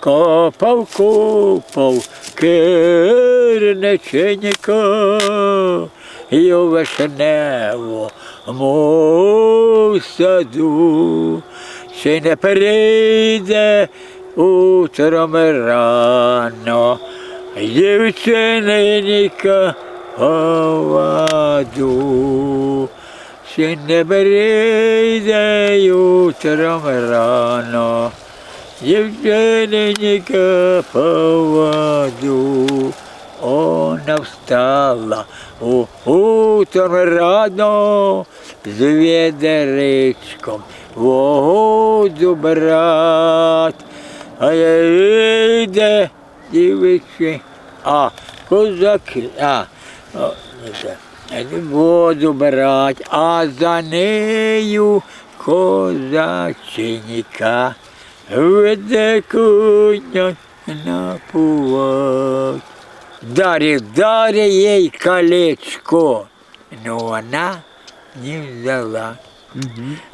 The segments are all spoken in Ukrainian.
Копав, копав, кирниченька, і у вишневому саду, ще не прийде утром рано, дівчиненька поводу. Ще не прийде утром рано, Дівчиненька поводу, вона встала у утром рано з відеричком воду брат, а я йде дівчи, а козаки, а, о. Воду брать, а за нею козаченька веде коня на повод. Дарі, дарі їй колечко, но вона не взяла.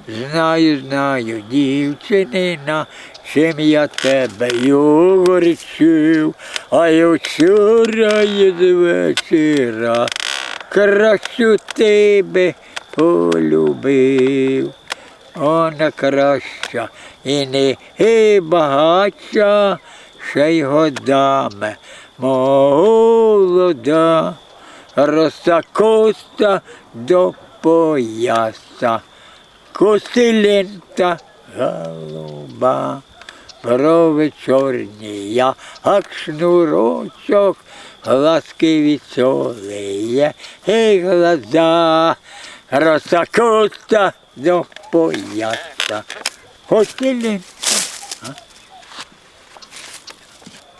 Знаю, знаю, дівчинина, чим я тебе й огорчив, а я вчора й з вечора кращу тебе полюбив. Вона краща і не і багатша, ще й годами молода, роса коста до пояса, косилента голуба, брови чорні, як шнурочок, глазки веселые, і глаза, роса коста до пояса. Косилента. А?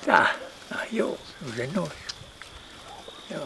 Так, а йо, вже ночь. Йо.